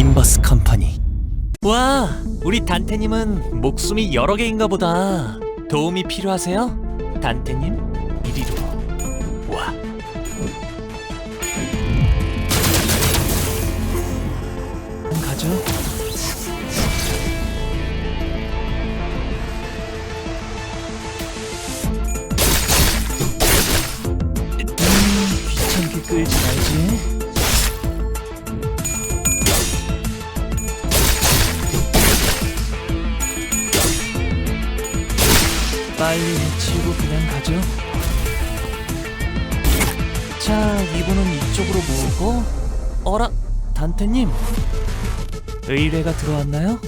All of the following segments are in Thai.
올림버스 컴퍼니. 와 우리 단테님은 목숨이 여러 개인가 보다. 도움이 필요하세요? 단테님 이리로 와. 가죠 빨리 해치우고 그냥 가죠. 자, 이분은 이쪽으로 모으고 어라, 단테님 의뢰가 들어왔나요?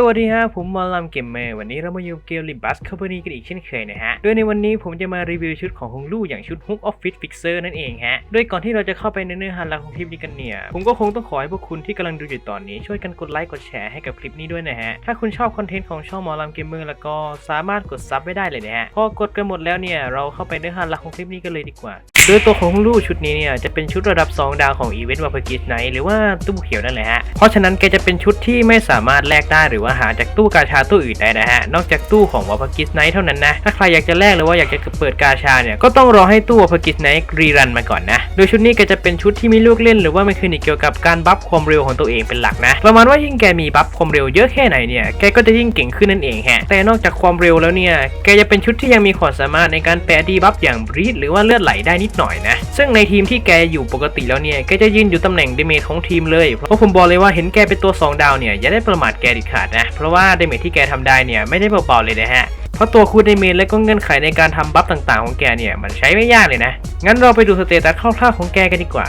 สวัสดีฮะผมมอลลัมเกมเมอร์วันนี้เรามาอยู่เกมลิบัสคอมพานีกันอีกเช่นเคยนะฮะ โดยในวันนี้ผมจะมารีวิวชุดของฮงลู่อย่างชุดฮุกออฟฟิศฟิกเซอร์นั่นเองฮะ โดยก่อนที่เราจะเข้าไปในเนื้อหาหลักของคลิปนี้กันเนี่ย ผมก็คงต้องขอให้พวกคุณที่กำลังดูอยู่ตอนนี้ช่วยกันกดไลค์กดแชร์ให้กับคลิปนี้ด้วยนะฮะ ถ้าคุณชอบคอนเทนต์ของช่องมอลลัมเกมเมอร์แล้วก็สามารถกดซับไว้ได้เลยนะฮะ พอกดกันหมดแล้วเนี่ยเราเข้าไปเนื้อหาหลักของคลิปนี้กันเลยดีกว่าโดยตัวของฮงลู่ชุดนี้เนี่ยจะเป็นชุดระดับ 2 ดาวของอีเวนต์วาพกิสไนหรือว่าตู้เขียวนั่นแหละฮะ เพราะฉะนั้นแกจะเป็นชุดที่ไม่สามารถแลกได้หรือว่าหาจากตู้กาชาตู้อื่นได้นะฮะ นอกจากตู้ของวาพกิสไนท์เท่านั้นนะ ถ้าใครอยากจะแลกหรือว่าอยากจะเปิดกาชาเนี่ย ก็ต้องรอให้ตู้วาพกิสไนท์รีรันมาก่อนนะ โดยชุดนี้แกจะเป็นชุดที่มีลูกเล่นหรือว่าไม่คือนิกเกี่ยวกับการบัฟความเร็วของตัวเองเป็นหลักนะ ประมาณว่ายิ่งแกมีบัฟความเร็วเยอะแค่ไหนเนี่ย แกก็จะยิ่งเก่งขึ้นนั่นเองฮะ แต่นอกจากความเร็วแล้วเนี่ย แกจะเป็นชุดที่ยังมีความสามารถในการแปรดีบัฟอย่างบรีดหรือว่าเลือดไหลได้นิดหน่อยนะ ซึ่งในทีมที่แกอยู่ปกติแล้วเนี่ย แกจะยืนอยู่ตำแหน่งเดเมจของทีมเลย เพราะผมบอกเลยว่าเห็นแกเป็นตัว 2 ดาวเนี่ยอย่าได้ประมาทแกดิขาดนะเพราะว่าเดเมจที่แกทำได้เนี่ยไม่ได้เบาๆเลยนะฮะ เพราะตัวคูดเดเมจและก็เงื่อนไขในการทำบัฟต่างๆของแกเนี่ยมันใช้ไม่ยากเลยนะ งั้นเราไปดูสเตตัสคร่าวๆของแกกันดีกว่า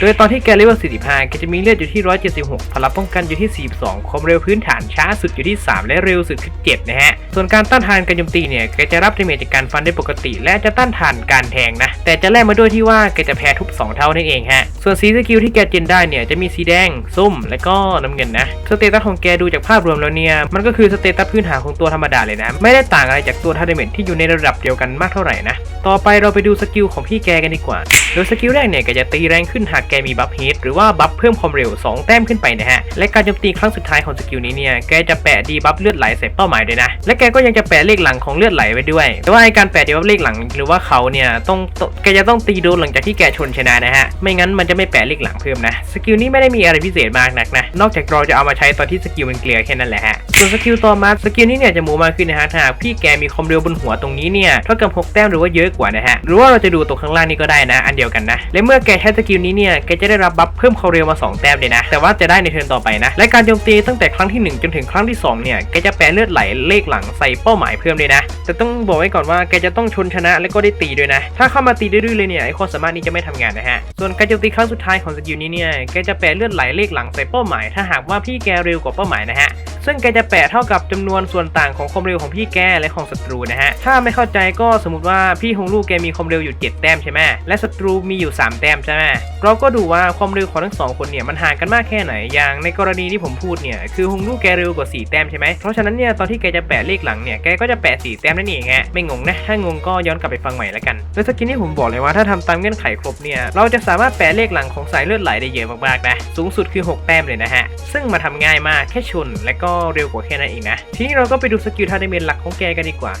โดยตอนที่แกเลเวล 45 แกจะมีเลือดอยู่ที่ 176 พลังป้องกันอยู่ที่ 42 ความเร็วพื้นฐานช้าสุดอยู่ที่ 3 และเร็วสุดคือ 7 นะฮะ ส่วนการต้านทานการโจมตีเนี่ย แกจะรับดาเมจจากการฟันได้ปกติ และจะต้านทานการแทงนะ แต่จะแลกมาด้วยที่ว่าแกจะแพ้ทุบ 2 เท่านั่นเองฮะ ส่วนสีสกิลที่แกเจนได้เนี่ย จะมีสีแดง ส้ม และก็น้ำเงินนะ สเตตัสของแกดูจากภาพรวมแล้วเนี่ย มันก็คือสเตตัสพื้นฐานของตัวธรรมดาเลยนะ ไม่ได้ต่างอะไรจากตัวทาร์เดเมจที่อยู่ในระดับเดียวกันมากเท่าไหร่นะ ต่อไปเราไปดูสกิลของพี่แกกันดีกว่า โดยสกิลแรกเนี่ยแกจะตีแรงขึ้นหากแกมีบัฟฮีทหรือว่าบัฟเพิ่มความเร็ว 2 แต้มขึ้นไปนะฮะ และการโจมตีครั้งสุดท้ายของสกิลนี้เนี่ย แกจะแปะดีบัฟเลือดไหลใส่เป้าหมายด้วยนะ และแกก็ยังจะแปะเลขหลังของเลือดไหลไว้ด้วย แต่ว่าไอการแปะดีบัฟเลขหลังหรือว่าเขาเนี่ยต้องแกจะต้องตีโดนหลังจากที่แกชนชนะนะฮะ ไม่งั้นมันจะไม่แปะเลขหลังเพิ่มนะ สกิลนี้ไม่ได้มีอะไรพิเศษมากนักนะ นอกจากเราจะเอามาใช้ตอนที่สกิลมันเกลียแค่นั้นแหละฮะ ส่วนสกิลต่อมาสกิลนี้เนี่ยจะหมูมากขึ้นนะฮะถ้าหากพี่แกมีความเร็วบนหัวตรงนี้เนี่ยเท่ากับ6แต้มหรือว่าเยอะกว่านะฮะ หรือว่าเราจะดูตัวข้างล่างนี่ก็ได้นะ อันเดียวกันนะ และเมื่อแกใช้สกิลนี้เนี่ยแกจะได้รับบัฟเพิ่มความเร็วมา 2 แต้มเลยนะ แต่ว่าจะได้ในเทิร์นต่อไปนะ และการโจมตีตั้งแต่ครั้งที่ 1 จนถึงครั้งที่ 2 เนี่ยแกจะแปรเลือดไหลเลขหลังใส่เป้าหมายเพิ่มเลยนะ แต่ต้องบอกไว้ก่อนว่าแกจะต้องชนชนะและก็ได้ตีด้วยนะ ถ้าเข้ามาตีดื้อๆเลยเนี่ยไอความสามารถนี้จะไม่ทำงานนะฮะ ส่วนการโจมตีครั้งสุดท้ายของสกิลนี้เนี่ยแกจะแปรเลือดไหลเลขหลังใส่เป้าหมาย ถ้าหากว่าพี่แกเร็วกว่าเป้าหมายนะฮะซึ่งแกจะแปะเท่ากับจำนวนส่วนต่างของความเร็วของพี่แกและของศัตรูนะฮะ ถ้าไม่เข้าใจก็สมมติว่าพี่ฮงลูกแกมีความเร็วอยู่ 7 แต้มใช่ไหมและศัตรูมีอยู่ 3 แต้มใช่ไหมเราก็็ดูว่าความเร็วของทั้งสองคนเนี่ยมันห่างกันมากแค่ไหน อย่างในกรณีที่ผมพูดเนี่ยคือฮงลูกแกเร็วกว่า 4 แต้มใช่ไหมเพราะฉะนั้นเนี่ยตอนที่แกจะแปะเลขหลังเนี่ยแกก็จะแปะ 4 แต้มนั่นเองฮะไม่งงนะถ้างงก็ย้อนกลับไปฟังใหม่แล้วกันโดยสกินที่ผมบอกเลยว่าถ้าทำตามเงื่อนไขครบเนี่ยเราจะสามารถแปะเลขหลังของสายเลือดไหลได้เยอะมากๆนะสูงสุดคือ 6 แต้มเลยนะฮะซึ่งมาทำง่ายมากแค่ชนและก็เร็วกว่าแค่นั้นเองนะทีนี้เราก็ไปดูสกิลทาร์เดเมนหลักของแกกันดีกว่า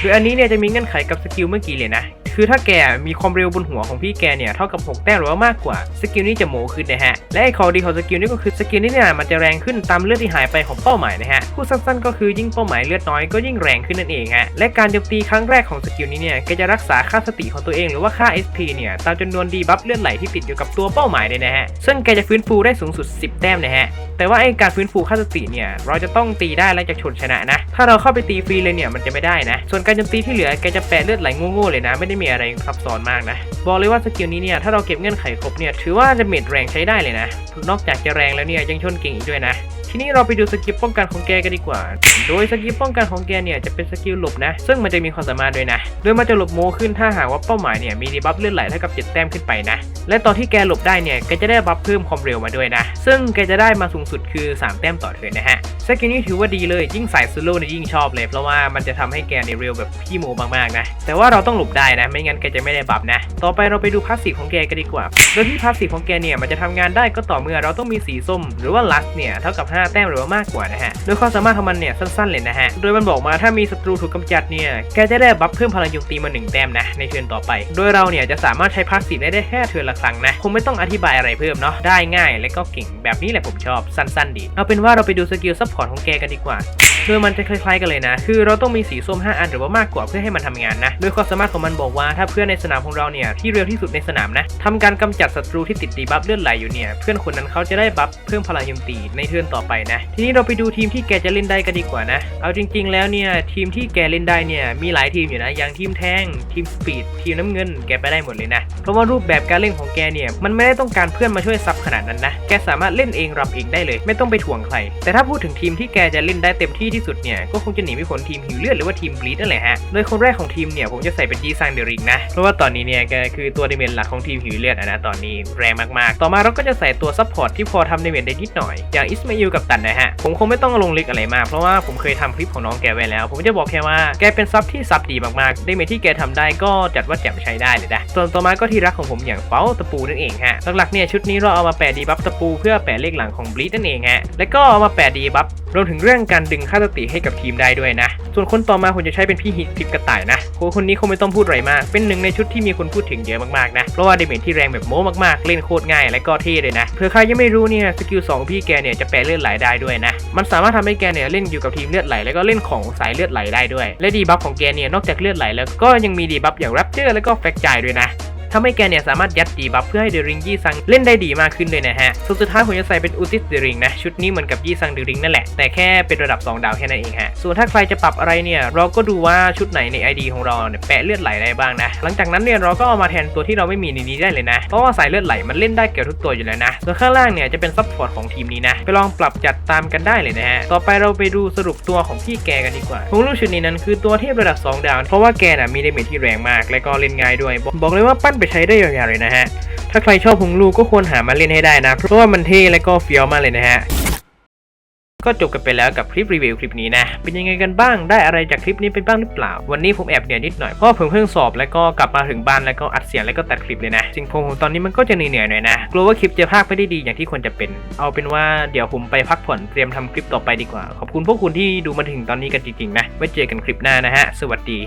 โดยอันนี้เนี่ยจะมีเงื่อนไขกับสกิลเมื่อกี้เลยนะ คือถ้าแกมีความเร็วบนหัวของพี่แกเนี่ยเท่ากับ 6 แต้มหรือว่ามากกว่า สกิลนี้จะโหมขึ้นนะฮะ และไอ้ข้อดีของสกิลนี้ก็คือสกิลนี้เนี่ยมันจะแรงขึ้นตามเลือดที่หายไปของเป้าหมายนะฮะพูดสั้นๆ ก็คือยิ่งเป้าหมายเลือดน้อยก็ยิ่งแรงขึ้นนั่นเองฮะ และการโจมตีครั้งแรกของสกิลนี้เนี่ยแกจะรักษาค่าสติของตัวเองหรือว่าค่า SP เนี่ยตามจำนวนดีบัฟเลือดไหลที่ติดอยู่กับตัวเป้าหมายเลยนะฮะ ซึ่งแกจะฟื้นฟูได้สูงสุด 10 แต้มนะฮะแต่ว่าไอ้การฟื้นฟูค่าสติเนี่ยเราจะต้องตีได้และจะชนชนะนะ ถ้าเราเข้าไปตีฟรีเลยเนี่ยมันจะไม่ได้นะ ส่วนการโจมตีที่เหลือแกจะแปะเลือดไหลโง่ๆเลยนะไม่ได้มีอะไรซับซ้อนมากนะ บอกเลยว่าสกิลนี้เนี่ยถ้าเราเก็บเงื่อนไขครบเนี่ยถือว่าจะเมดแรงใช้ได้เลยนะ นอกจากจะแรงแล้วเนี่ยยังชนเก่งอีกด้วยนะ ทีนี้เราไปดูสกิลป้องกันของแกกันดีกว่า โดยสกิลป้องกันของแกเนี่ยจะเป็นสกิลหลบนะ ซึ่งมันจะมีความสามารถด้วยนะ โดยมันจะหลบโมขึ้นถ้าหากว่าเป้าหมายเนี่ยมีดีบัฟเลื่อนไหลเท่ากับ7แต้มขึ้นไปนะ และตอนที่แกหลบได้เนี่ยแกจะได้บัฟเพิ่มความเร็วมาด้วยนะ ซึ่งแกจะได้มาสูงสุดคือ 3 แต้มต่อเทิร์นนะฮะสกิลนี้ถือว่าดีเลยยิ่งสายซูโร่เนี่ยยิ่งชอบเลย เพราะว่ามันจะทำให้แกเนี่ยเร็วแบบพี่โมมากๆนะแต่ว่าเราต้องหลบได้นะ ไม่งั้นแกจะไม่ได้บัฟนะ ต่อไปเราไปดูพาสซีฟของแกกันดีกว่า โดยที่พาสซีฟของแกเนี่ยมันจะทำงานได้ก็ต่อเมื่อเราต้องมีสีส้ม หรือว่าลัสเนี่ยเท่ากับ5แต้มหรือว่ามากกว่านะฮะโดยความสามารถของมันเนี่ยสั้นๆเลยนะฮะ โดยมันบอกมาถ้ามีศัตรูถูกกำจัดเนี่ย แกจะได้บัฟเพิ่มพลังโจมตีมา 1 แต้มนะในเทิร์นต่อไป โดยเราเนี่ยจะสามารถใช้พาสซีฟได้ได้แค่เทิร์นละครั้งนะ คงไม่ต้องอธิบายอะไรเพิ่มเนาะ ได้ง่ายและก็เก่งแบบนี้แหละผมชอบสั้น ๆ ดี เอาเป็นว่าเราไปดูสกิลซัพพอร์ตของแกกันดีกว่า โดยมันจะคล้ายๆกันเลยนะ คือเราต้องมีสีส้ม 5 อันหรือว่ามากกว่าเพื่อให้มันทำงานนะ โดยความสามารถของมันบอกว่าถ้าเพื่อนในสนามของเราเนี่ยที่เร็วที่สุดในสนามนะทำการกำจัดศัตรูที่ติดดีบัฟเลือดไหลอยู่เนี่ยเพื่อนคนนั้นเขาจะได้บัฟเพิ่มพลังโยมตีในเทิร์นต่อไปนะ ทีนี้เราไปดูทีมที่แกจะเล่นได้กันดีกว่านะ เอาจริง ๆ แล้วเนี่ยทีมที่แกเล่นได้เนี่ยมีหลายทีมอยู่นะ อย่างทีมแทงทีมสปีดทีมน้ำเงินแกไปได้หมดเลยนะเพราะว่ารูปแบบการเล่นของแกเนี่ยมันไม่ได้ต้องการเพื่อนมาช่วยซับขนาดนั้นนะแกสามารถเล่นเองรับเองได้เลย ไม่ต้องไปถ่วงใคร แต่ถ้าพูดถึงทีมที่แกจะเล่นได้เต็มที่ที่สุดเนี่ยก็คงจะหนีไม่พ้นทีมหิวเลือดหรือว่าทีมบลีดนั่นแหละฮะโดยคนแรกของทีมเนี่ยผมจะใส่เป็นจีซังเดริงนะเพราะว่าตอนนี้เนี่ยแกคือตัวดาเมจหลักของทีมหิวเลือดอะนะตอนนี้แรงมากๆ ต่อมาเราก็จะใส่ตัวซัพพอร์ตที่พอทำดาเมจได้นิดหน่อยอย่างอิสมาอิลกับตันนะฮะผมคงไม่ต้องลงลึกอะไรมากเพราะว่าผมเคยทำคลิปของน้องแกไว้แล้ว ผมจะบอกแค่ว่าแกเป็นซับที่ซับดีมากๆดาเมจที่แกทำได้ก็จัดว่าแจ่มใช้ได้เลยนะส่วนต่อมาก็ที่รักของผมอย่างเป้าตะปูนั่นเองฮะหลักๆเนี่ยชุดนี้เราเอามาแปะดีบัฟตะปูเพื่อแปะเลขหลังของบลีดนั่นเองฮะและก็เอามาแปะดีบัฟ รวมถึงเรื่องการดึงค่าสติให้กับทีมได้ด้วยนะ ส่วนคนต่อมาผมจะใช้เป็นพี่ฮิตทิปกระต่ายนะโค้ชคนนี้คงไม่ต้องพูดอะไรมาก เป็นหนึ่งในชุดที่มีคนพูดถึงเยอะมากๆนะ เพราะว่าเดเมจที่แรงแบบโม้มากๆ เล่นโคตรง่ายและก็เท่เลยนะ เผื่อใครยังไม่รู้เนี่ยสกิล2พี่แกเนี่ยจะแปลเลือดไหลได้ด้วยนะ มันสามารถทำให้แกเนี่ยเล่นอยู่กับทีมเลือดไหลแล้วก็เล่นของสายเลือดไหลได้ด้วย และดีบัฟของแกเนี่ยนอกจากเลือดไหลแล้วก็ยังมีดีบัฟอย่างแรปเจอร์แล้วก็แฟกจายด้วยนะ ทำให้แกเนี่ยสามารถยัดดีบัฟเพื่อให้เดริงยี่ซังเล่นได้ดีมากขึ้นเลยนะฮะส่วนสุดท้ายผมจะใส่เป็นอุติสเดริงนะชุดนี้เหมือนกับยี่ซังเดริงนั่นแหละแต่แค่เป็นระดับ 2 ดาวแค่นั้นเองฮะส่วนถ้าใครจะปรับอะไรเนี่ยเราก็ดูว่าชุดไหนใน ID ของเราเนี่ยแปะเลือดไหลได้บ้างนะหลังจากนั้นเนี่ยเราก็เอามาแทนตัวที่เราไม่มีในนี้ได้เลยนะเพราะว่าสายเลือดไหลมันเล่นได้เกือบทุกตัวอยู่แล้วนะส่วนข้างล่างเนี่ยจะเป็นซัพพอร์ตของทีมนี้นะไปลองปรับจัดตามกันได้เลยนะฮะต่อไปเราไปดูสรุปตัวของพี่แกกันดีกว่าผมรู้ชุดนี้นั้นคือตัวที่ระดับ 2 ดาว เพราะว่าแกน่ะมีเดเมจที่แรงมาก และก็เล่นง่ายด้วย บอกเลยว่าปั้นไปใช้ได้ยาวๆเลยนะฮะ ถ้าใครชอบฮงลูก็ควรหามาเล่นให้ได้นะ เพราะว่ามันเท่และก็เฟี้ยวมากเลยนะฮะก็จบกันไปแล้วกับคลิปรีวิวคลิปนี้นะ เป็นยังไงกันบ้าง ได้อะไรจากคลิปนี้ไปบ้างหรือเปล่า วันนี้ผมแอบเหนื่อยนิดหน่อย เพราะผมเพิ่งสอบแล้วก็กลับมาถึงบ้านแล้วก็อัดเสียงแล้วก็ตัดคลิปเลยนะสิ่งผมตอนนี้มันก็จะเหนื่อยๆหน่อยนะ กลัวว่าคลิปจะพากไม่ได้ดีอย่างที่ควรจะเป็น เอาเป็นว่าเดี๋ยวผมไปพักผ่อนเตรียมทำคลิปต่อไปดีกว่า ขอบคุณพวกคุณที่ดูมาถึงตอนนี้กันจริงๆนะ ไว้เจอกันคลิปหน้านะฮะ สวัสดี